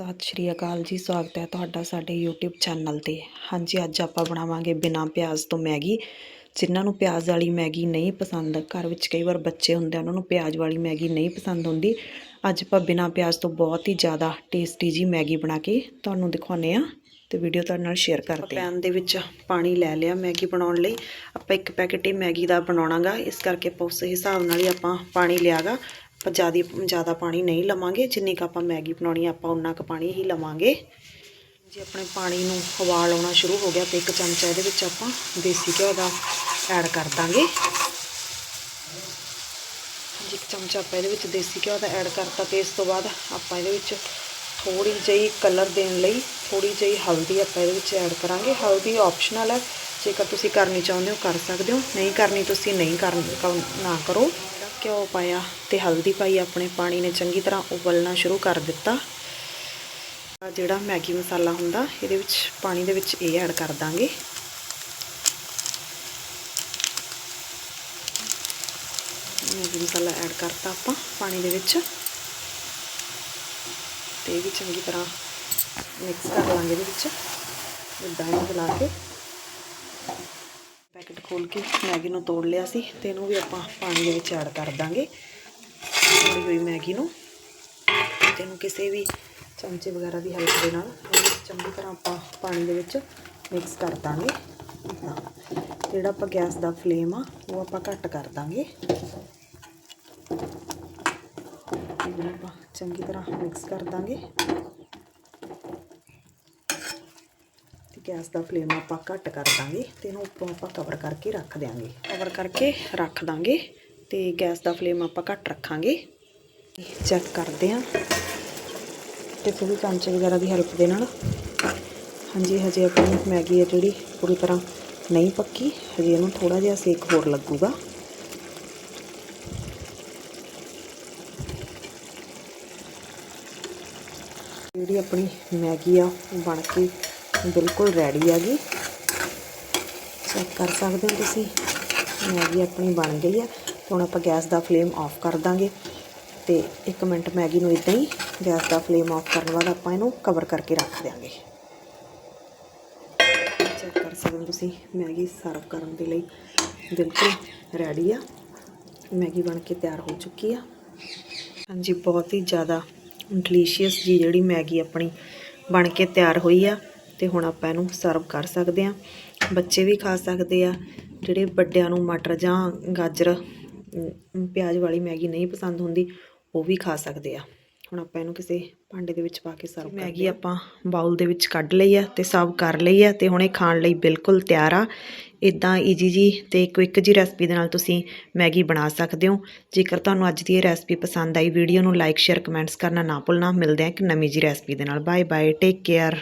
ਸਤਿ ਸ਼੍ਰੀ ਅਕਾਲ ਜੀ, ਸਵਾਗਤ ਹੈ ਤੁਹਾਡਾ ਸਾਡੇ YouTube ਚੈਨਲ ਤੇ। ਹਾਂਜੀ, ਅੱਜ ਆਪਾਂ ਬਣਾਵਾਂਗੇ ਬਿਨਾ ਪਿਆਜ਼ ਤੋਂ ਮੈਗੀ। ਜਿਨ੍ਹਾਂ ਨੂੰ ਪਿਆਜ਼ ਵਾਲੀ ਮੈਗੀ ਨਹੀਂ ਪਸੰਦ, ਘਰ ਵਿੱਚ ਕਈ ਵਾਰ ਬੱਚੇ ਹੁੰਦੇ ਉਹਨਾਂ ਨੂੰ ਪਿਆਜ਼ ਵਾਲੀ ਮੈਗੀ ਨਹੀਂ ਪਸੰਦ ਹੁੰਦੀ। ਅੱਜ ਆਪਾਂ ਬਿਨਾ ਪਿਆਜ਼ ਤੋਂ ਬਹੁਤ ਹੀ ਜ਼ਿਆਦਾ ਟੇਸਟੀ ਜੀ ਮੈਗੀ ਬਣਾ ਕੇ ਤੁਹਾਨੂੰ ਦਿਖਾਉਨੇ ਆ ਤੇ ਵੀਡੀਓ ਤੁਹਾਡੇ ਨਾਲ ਸ਼ੇਅਰ ਕਰਦੇ ਹਾਂ। ਪੈਨ ਦੇ ਵਿੱਚ ਪਾਣੀ ਲੈ ਲਿਆ ਮੈਗੀ ਬਣਾਉਣ ਲਈ। ਆਪਾਂ ਇੱਕ ਪੈਕੇਟ ਹੀ ਮੈਗੀ ਦਾ ਬਣਾਉਣਾਗਾ ਇਸ ਕਰਕੇ ਆਪਾਂ ਉਸ ਹਿਸਾਬ ਨਾਲ ਹੀ ਆਪਾਂ ਪਾਣੀ ਲਿਆਗਾ ਆਪਾਂ ਜ਼ਿਆਦਾ ਜ਼ਿਆਦਾ ਪਾਣੀ ਨਹੀਂ ਲਵਾਂਗੇ, ਜਿੰਨੀ ਕੁ ਆਪਾਂ ਮੈਗੀ ਬਣਾਉਣੀ ਆਪਾਂ ਉਨਾ ਕੁ ਪਾਣੀ ਹੀ ਲਵਾਂਗੇ। ਜੇ, ਆਪਣੇ ਪਾਣੀ ਨੂੰ ਉਬਾਲ ਆਉਣਾ ਸ਼ੁਰੂ ਹੋ ਗਿਆ ਤੇ ਇੱਕ ਚਮਚਾ ਇਹਦੇ ਵਿੱਚ ਆਪਾਂ ਦੇਸੀ ਘਿਓ ਦਾ ਐਡ ਕਰ ਦਾਂਗੇ। ਜੀ, ਇੱਕ ਚਮਚਾ ਆਪਾਂ ਇਹਦੇ ਵਿੱਚ ਦੇਸੀ ਘਿਓ ਦਾ ਐਡ ਕਰਤਾ ਤੇ ਇਸ ਤੋਂ ਬਾਅਦ ਆਪਾਂ ਇਹਦੇ ਵਿੱਚ ਥੋੜੀ ਜਿਹੀ ਕਲਰ ਦੇਣ ਲਈ ਥੋੜੀ ਜਿਹੀ ਹਲਦੀ ਆਪਾਂ ਇਹਦੇ ਵਿੱਚ ਐਡ ਕਰਾਂਗੇ। ਹਲਦੀ ਆਪਸ਼ਨਲ ਹੈ, ਜੇਕਰ ਤੁਸੀਂ ਕਰਨੀ ਚਾਹੁੰਦੇ ਹੋ, ਕਰ ਸਕਦੇ ਹੋ। ਨਹੀਂ ਕਰਨੀ, ਤੁਸੀਂ ਨਹੀਂ ਕਰਨੀ ਨਾ ਕਰੋ। ਘਿਓ ਪਾਇਆ ਤੇ ਹਲਦੀ ਪਾਈ, ਆਪਣੇ ਪਾਣੀ ਨੇ ਚੰਗੀ ਤਰ੍ਹਾਂ ਉਬਲਣਾ ਸ਼ੁਰੂ ਕਰ ਦਿੱਤਾ। ਜਿਹੜਾ ਮੈਗੀ ਮਸਾਲਾ ਹੁੰਦਾ, ਇਹਦੇ ਵਿੱਚ ਪਾਣੀ ਦੇ ਵਿੱਚ ਇਹ ਐਡ ਕਰ ਦਾਂਗੇ। ਮੈਗੀ ਮਸਾਲਾ ਐਡ ਕਰਤਾ ਆਪਾਂ ਪਾਣੀ ਦੇ ਵਿੱਚ। ਤੇ ਇਹ ਵੀ ਚੰਗੀ ਤਰ੍ਹਾਂ ਮਿਕਸ ਕਰ ਲਾਂਗੇ ਇਹਦੇ ਵਿੱਚ। ਇਦਾਂ ਇਹਨੂੰ ਮਿਲਾ ਕੇ। ਖੋਲ ਕੇ ਮੈਗੀ ਨੂੰ ਤੋੜ ਲਿਆ ਸੀ ਤੇ ਇਹਨੂੰ ਵੀ ਆਪਾਂ ਪਾਣੀ ਦੇ ਵਿੱਚ ਐਡ ਕਰ ਦਾਂਗੇ। ਤੋੜੀ ਹੋਈ ਮੈਗੀ ਨੂੰ। ਤੇ ਇਹਨੂੰ ਕਿਸੇ ਵੀ ਚਮਚੇ ਵਗੈਰਾ ਦੀ ਹੈਲਪ ਦੇ ਨਾਲ ਚੰਗੀ ਤਰ੍ਹਾਂ ਆਪਾਂ ਪਾਣੀ ਦੇ ਵਿੱਚ ਮਿਕਸ ਕਰ ਦਾਂਗੇ। ਹਾਂ ਜਿਹੜਾ ਆਪਾਂ ਗੈਸ ਦਾ ਫਲੇਮ ਆ, ਉਹ ਆਪਾਂ ਘੱਟ ਕਰ ਦਾਂਗੇ। ਇਹਨੂੰ ਆਪਾਂ ਚੰਗੀ ਤਰ੍ਹਾਂ ਮਿਕਸ ਕਰ ਦਾਂਗੇ। ਗੈਸ ਦਾ ਫਲੇਮ ਆਪਾਂ ਘੱਟ ਕਰ ਦਾਂਗੇ ਤੇ ਇਹਨੂੰ ਉੱਪਰੋਂ ਆਪਾਂ ਕਵਰ ਕਰਕੇ ਰੱਖ ਦਿਆਂਗੇ। ਕਵਰ ਕਰਕੇ ਰੱਖ ਦਾਂਗੇ ਤੇ ਗੈਸ ਦਾ ਫਲੇਮ ਆਪਾਂ ਘੱਟ ਰੱਖਾਂਗੇ। ਚੈੱਕ ਕਰਦੇ ਆਂ। ਤੇ ਫਿਰ ਚਮਚੇ ਵਗੈਰਾ ਦੀ ਹੈਲਪ ਦੇ ਨਾਲ। ਹਾਂਜੀ, ਹਜੇ ਆਪਣੀ ਮੈਗੀ ਹੈ ਜਿਹੜੀ ਪੂਰੀ ਤਰ੍ਹਾਂ ਨਹੀਂ ਪੱਕੀ। ਹਜੇ ਇਹਨੂੰ ਥੋੜਾ ਜਿਹਾ ਸੇਕ ਹੋਰ ਲੱਗੂਗਾ। ਜਿਹੜੀ ਆਪਣੀ ਮੈਗੀ ਆ ਬਣ ਕੇ ਬਿਲਕੁਲ ਰੈਡੀ ਆ ਗਈ। ਚੈੱਕ ਕਰ ਸਕਦੇ ਹੋ ਤੁਸੀਂ। ਮੈਗੀ ਆਪਣੀ ਬਣ ਗਈ ਆ। ਹੁਣ ਆਪਾਂ ਗੈਸ ਦਾ ਫਲੇਮ ਆਫ ਕਰ ਦਾਂਗੇ। ਤੇ 1 ਮਿੰਟ ਮੈਗੀ ਨੂੰ ਇਦਾਂ ਹੀ ਗੈਸ ਦਾ ਫਲੇਮ ਆਫ ਕਰਨ ਬਾਅਦ ਆਪਾਂ ਇਹਨੂੰ ਕਵਰ ਕਰਕੇ ਰੱਖ ਦਿਆਂਗੇ। ਚੈੱਕ ਕਰ ਸਕਦੇ ਹੋ ਤੁਸੀਂ। ਮੈਗੀ ਸਰਵ ਕਰਨ ਦੇ ਲਈ ਬਿਲਕੁਲ ਰੈਡੀ ਆ। ਮੈਗੀ ਬਣ ਕੇ ਤਿਆਰ ਹੋ ਚੁੱਕੀ ਆ। ਹਾਂਜੀ, ਬਹੁਤ ਹੀ ਜ਼ਿਆਦਾ ਡਿਲੀਸ਼ੀਅਸ ਜੀ ਜਿਹੜੀ ਮੈਗੀ ਆਪਣੀ ਬਣ ਕੇ ਤਿਆਰ ਹੋਈ ਆ। ਤੇ ਹੁਣ ਆਪਾਂ ਇਹਨੂੰ ਸਰਵ ਕਰ ਸਕਦੇ ਆ ਬੱਚੇ ਵੀ ਖਾ ਸਕਦੇ ਆ। ਜਿਹੜੇ ਵੱਡਿਆਂ ਨੂੰ ਮਟਰ ਜਾਂ ਗਾਜਰ ਪਿਆਜ਼ ਵਾਲੀ ਮੈਗੀ ਨਹੀਂ ਪਸੰਦ ਹੁੰਦੀ ਉਹ ਵੀ ਖਾ ਸਕਦੇ ਆ। ਹੁਣ ਆਪਾਂ ਇਹਨੂੰ ਕਿਸੇ ਭਾਂਡੇ ਦੇ ਵਿੱਚ ਪਾ ਕੇ ਸਰਵ ਮੈਗੀ ਆਪਾਂ ਬਾਉਲ ਦੇ ਵਿੱਚ ਕੱਢ ਲਈ ਆ ਤੇ ਸਰਵ ਕਰ ਲਈ ਆ ਤੇ ਹੁਣ ਇਹ ਖਾਣ ਲਈ ਬਿਲਕੁਲ ਤਿਆਰ ਆ। ਇਦਾਂ ਈਜੀ ਜੀ ਤੇ ਕੁਇਕ ਜੀ ਰੈਸਪੀ ਦੇ ਨਾਲ ਤੁਸੀਂ ਮੈਗੀ ਬਣਾ ਸਕਦੇ ਹੋ। ਜੇਕਰ ਤੁਹਾਨੂੰ ਅੱਜ ਦੀ ਇਹ ਰੈਸਪੀ ਪਸੰਦ ਆਈ ਵੀਡੀਓ ਨੂੰ ਲਾਈਕ ਸ਼ੇਅਰ ਕਮੈਂਟਸ ਕਰਨਾ ਨਾ ਭੁੱਲਣਾ। ਮਿਲਦੇ ਆ ਇੱਕ ਨਵੀਂ ਜੀ ਰੈਸਪੀ ਦੇ ਨਾਲ। Bye bye take care